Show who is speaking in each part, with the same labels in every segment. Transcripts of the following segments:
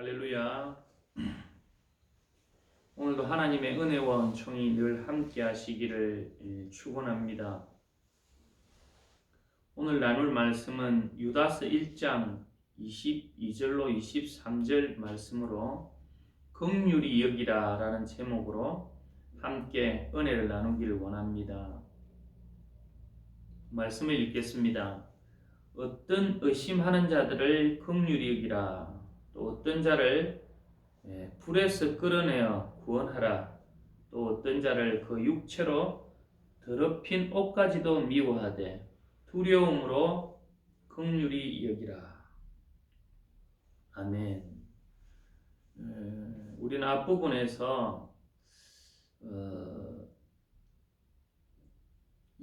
Speaker 1: 할렐루야. 오늘도 하나님의 은혜와 은총이 늘 함께 하시기를 예, 축원합니다. 오늘 나눌 말씀은 유다서 1장 22절로 23절 말씀으로 긍휼히 여기라라는 제목으로 함께 은혜를 나누기를 원합니다. 말씀을 읽겠습니다. 어떤 의심하는 자들을 긍휼히 여기라. 또 어떤 자를 예, 불에서 끌어내어 구원하라. 또 어떤 자를 그 육체로 더럽힌 옷까지도 미워하되 두려움으로 긍휼히 여기라. 아멘. 에, 우리는 앞부분에서 어,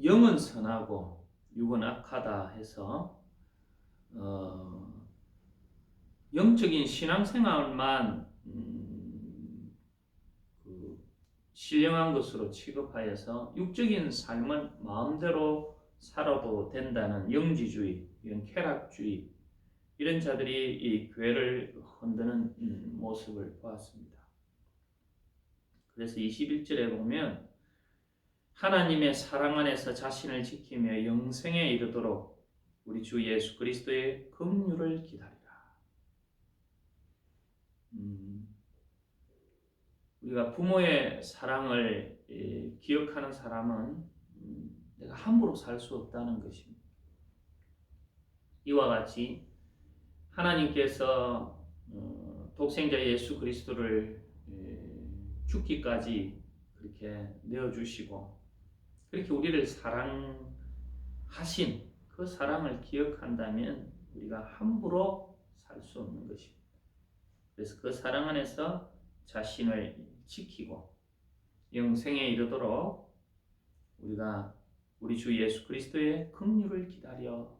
Speaker 1: 영은 선하고 육은 악하다 해서 어, 영적인 신앙생활만 음, 그 신령한 것으로 취급하여서 육적인 삶은 마음대로 살아도 된다는 영지주의, 이런 쾌락주의 이런 자들이 이 교회를 흔드는 음, 모습을 보았습니다. 그래서 21절에 보면 하나님의 사랑 안에서 자신을 지키며 영생에 이르도록 우리 주 예수 그리스도의 긍휼을 기다리라. 음, 우리가 부모의 사랑을 예, 기억하는 사람은 음, 내가 함부로 살 수 없다는 것입니다. 이와 같이 하나님께서 어, 독생자 예수 그리스도를 예, 죽기까지 그렇게 내어주시고 그렇게 우리를 사랑하신 그 사랑을 기억한다면 우리가 함부로 살 수 없는 것입니다. 그래서 그 사랑 안에서 자신을 지키고 영생에 이르도록 우리가 우리 주 예수 그리스도의 긍휼을 기다려라.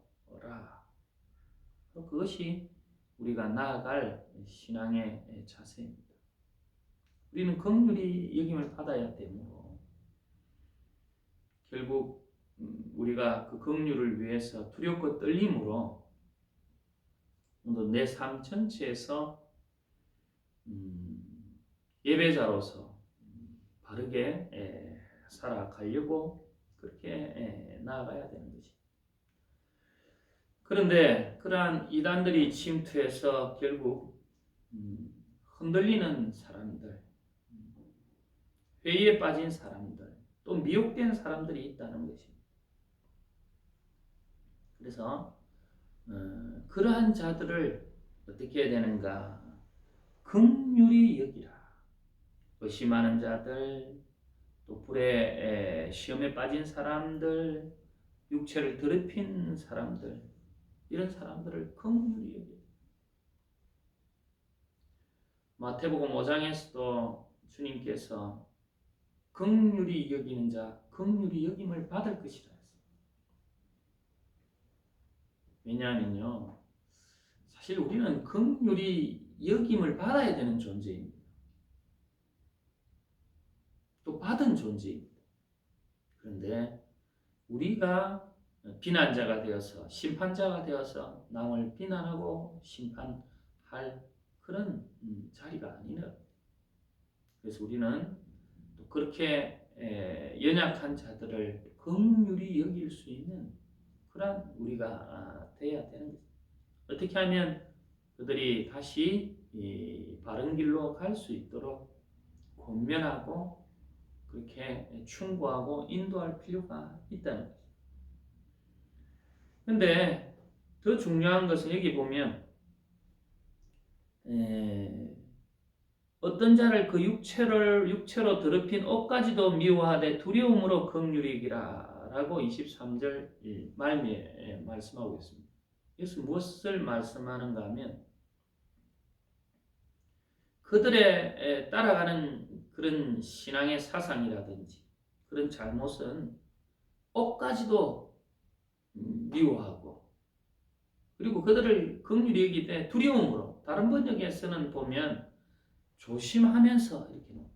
Speaker 1: 그것이 우리가 나아갈 신앙의 자세입니다. 우리는 긍휼히 여김을 받아야 되므로 결국 음, 우리가 그 긍휼을 위해서 두렵고 떨림으로 내 삶 전체에서 음, 예배자로서 바르게 살아가려고 그렇게 나아가야 되는 것이. 그런데 그러한 이단들이 침투해서 결국 음, 흔들리는 사람들, 회의에 빠진 사람들, 또 미혹된 사람들이 있다는 것입니다. 그래서 어, 그러한 자들을 어떻게 해야 되는가? 긍휼히 여기라. 의심하는 자들, 또 불에 시험에 빠진 사람들, 육체를 더럽힌 사람들, 이런 사람들을 긍휼히 여기라. 마태복음 5장에서도 주님께서 긍휼히 여기는 자, 긍휼히 여김을 받을 것이라 했습니다. 왜냐하면요, 사실 우리는 긍휼히 여김을 받아야 되는 존재입니다. 또 받은 존재입니다. 그런데 우리가 비난자가 되어서 심판자가 되어서 남을 비난하고 심판할 그런 음, 자리가 아니라 그래서 우리는 또 그렇게 연약한 자들을 긍휼히 여길 수 있는 그런 우리가 아, 돼야 되는 거죠. 어떻게 하면 그들이 다시 바른 길로 갈 수 있도록 권면하고 그렇게 충고하고 인도할 필요가 있다는 거죠. 근데 더 중요한 것은 여기 보면 에, 어떤 자를 그 육체를 육체로 더럽힌 옷까지도 미워하되 두려움으로 긍휼이기라라고 23절 말미에 말씀하고 있습니다. 이것은 무엇을 말씀하는가 하면 그들의 따라가는 그런 신앙의 사상이라든지 그런 잘못은 옷까지도 미워하고 그리고 그들을 긍휼히 여기 때 두려움으로 다른 번역에서는 보면 조심하면서 이렇게 놓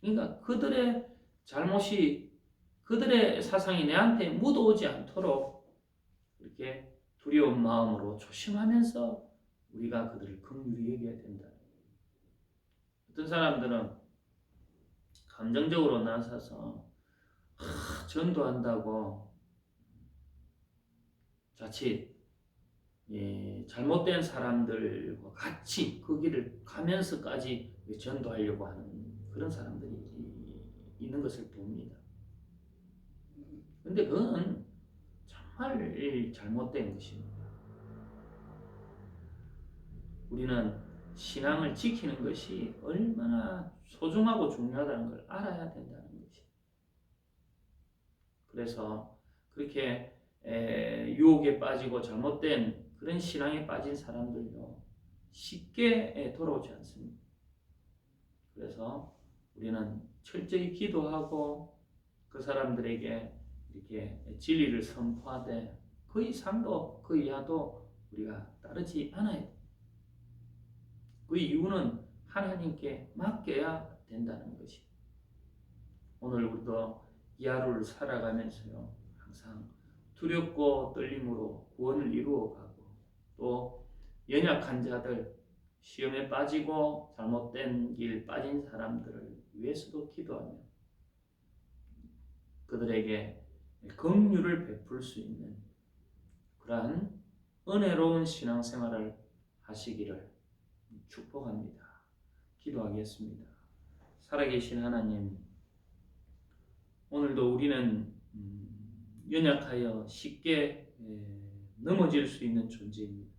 Speaker 1: 그러니까 그들의 잘못이 그들의 사상이 내한테 묻어오지 않도록 이렇게 두려운 마음으로 조심하면서 우리가 그들을 긍휼히 여겨야 된다. 어떤 사람들은 감정적으로 나서서 하, 전도한다고 자칫 예, 잘못된 사람들과 같이 그 길을 가면서까지 전도하려고 하는 그런 사람들이 있는 것을 봅니다. 근데 그건 정말 잘못된 것입니다. 우리는 신앙을 지키는 것이 얼마나 소중하고 중요하다는 걸 알아야 된다는 것이. 그래서 그렇게 에, 유혹에 빠지고 잘못된 그런 신앙에 빠진 사람들요 쉽게 에, 돌아오지 않습니다. 그래서 우리는 철저히 기도하고 그 사람들에게 이렇게 진리를 선포하되 그 이상도 그 이하도 우리가 따르지 않아야 돼. 그 이유는 하나님께 맡겨야 된다는 것이. 오늘 우리도 이 하루를 살아가면서요 항상 두렵고 떨림으로 구원을 이루어가고 또 연약한 자들 시험에 빠지고 잘못된 길 빠진 사람들을 위해서도 기도하며 그들에게 긍휼을 베풀 수 있는 그러한 은혜로운 신앙생활을 하시기를 축복합니다. 기도하겠습니다. 살아계신 하나님, 오늘도 우리는 음, 연약하여 쉽게 에, 넘어질 수 있는 존재입니다.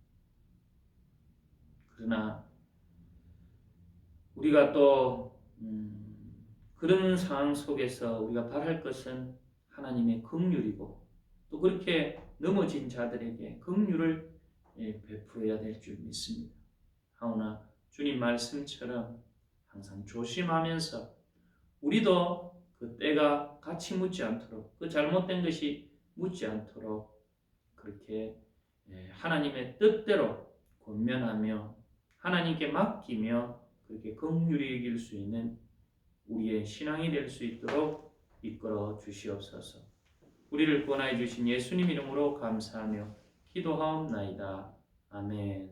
Speaker 1: 그러나 우리가 또 음, 그런 상황 속에서 우리가 바랄 것은 하나님의 긍휼이고 또 그렇게 넘어진 자들에게 긍휼을 예, 베풀어야 될 줄 믿습니다. 하오나 주님 말씀처럼 항상 조심하면서 우리도 그 때가 같이 묻지 않도록 그 잘못된 것이 묻지 않도록 그렇게 예, 하나님의 뜻대로 권면하며 하나님께 맡기며 그렇게 긍휼히 여길 수 있는 우리의 신앙이 될 수 있도록 이끌어 주시옵소서. 우리를 구원하여 주신 예수님 이름으로 감사하며 기도하옵나이다. 아멘.